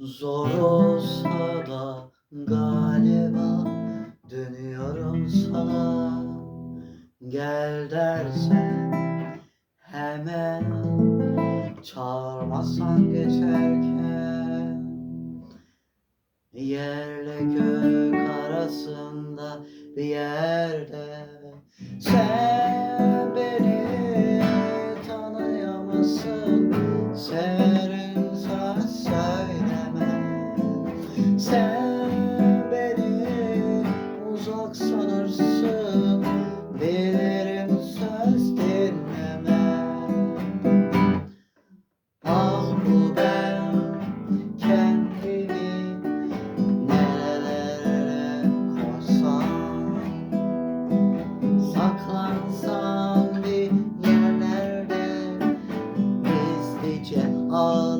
Zor olsa da galiba dönüyorum sana. Gel dersen hemen çağırmasan geçerken. Yerle gök arasında bir yerde Sen beni tanıyamazsın sanırsın Bilirim söz dinlemem. Ah bu ben kendimi nerelere koysam Saklansam bir yerlerde gizlice ağlasam